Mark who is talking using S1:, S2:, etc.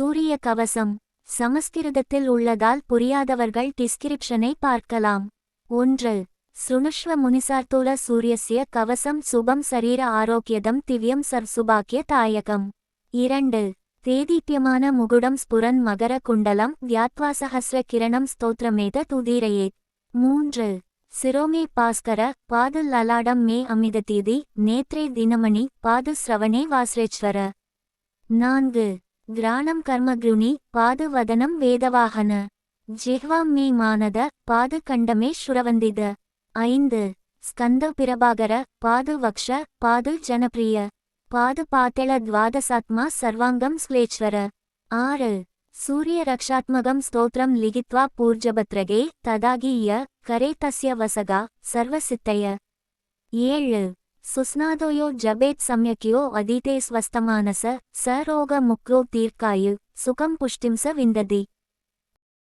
S1: சூரிய கவசம் சமஸ்கிருதத்தில் உள்ளதால் புரியாதவர்கள் டிஸ்கிரிப்ஷனை பார்க்கலாம். ஒன்று சுனுஷ்வ முனிசார்த்தூல சூரியஸ்ய கவசம் சுபம் சரீர ஆரோக்கியதம் திவ்யம் சர்சுபாக்கிய தாயகம். இரண்டு தேதீப்யமான முகுடம் ஸ்புரன் மகர குண்டலம் வியாத்வாசஹஸ்ர கிரணம் ஸ்தோத்திரமேத துதிரையே. மூன்று சிரோமே பாஸ்கர பாது லலாடம் மே அமித தீதி நேத்ரே தினமணி பாது ஸ்ரவணே வாஸ்ரேஸ்வர நான்கு கிராணம் கர்மக்ருணி பாது வதனம் வேதவாகன. ஜிஹ்வாம் மே மானத பாது கண்டமே ஸ்ருரவந்தித ஐந்து. ஸ்கந்த பிரபாகர பாது வக்ஷ பாது ஜனப்ரிய. பாது பாத்தள துவாதசாத்மா சர்வாங்கம் ஸ்லேச்வர ஆறு. சூரிய ரக்ஷாத்மகம் ஸ்தோத்திரம் லிகித்வா பூர்ஜபத்ரகே ததாகீய கரே தஸ்ய வசகா சர்வசித்தய. ஏழு. சுஸ்நாதோயோ ஜபேத் சம்யக்யோ அதீதே ஸ்வஸ்தமானச ச ரோக முக்ரோ தீர்க்காயு சுகம் புஷ்டிம் ச விந்ததி